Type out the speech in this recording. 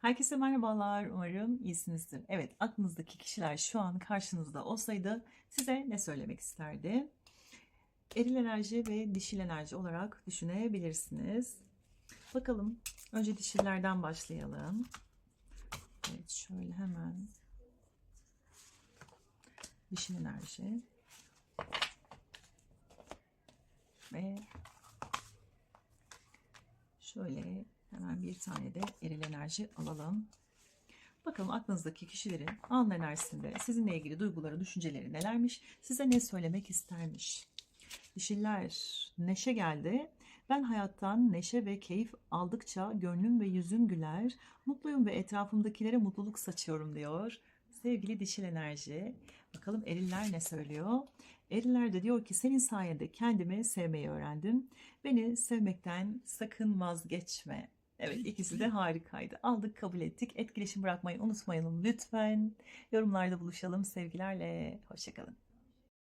Herkese merhabalar. Umarım iyisinizdir. Evet, aklınızdaki kişiler şu an karşınızda olsaydı size ne söylemek isterdi? Eril enerji ve dişil enerji olarak düşünebilirsiniz. Bakalım. Önce dişillerden başlayalım. Evet, şöyle hemen dişil enerji ve şöyle hemen bir tane de eril enerji alalım. Bakalım aklınızdaki kişilerin an enerjisinde sizinle ilgili duyguları, düşünceleri nelermiş? Size ne söylemek istermiş? Dişiller neşe geldi. Ben hayattan neşe ve keyif aldıkça gönlüm ve yüzüm güler. Mutluyum ve etrafımdakilere mutluluk saçıyorum diyor. Sevgili dişil enerji. Bakalım eriller ne söylüyor? Eriller de diyor ki senin sayende kendimi sevmeyi öğrendim. Beni sevmekten sakın vazgeçme. Evet ikisi de harikaydı. Aldık kabul ettik. Etkileşim bırakmayı unutmayalım lütfen. Yorumlarda buluşalım. Sevgilerle. Hoşçakalın.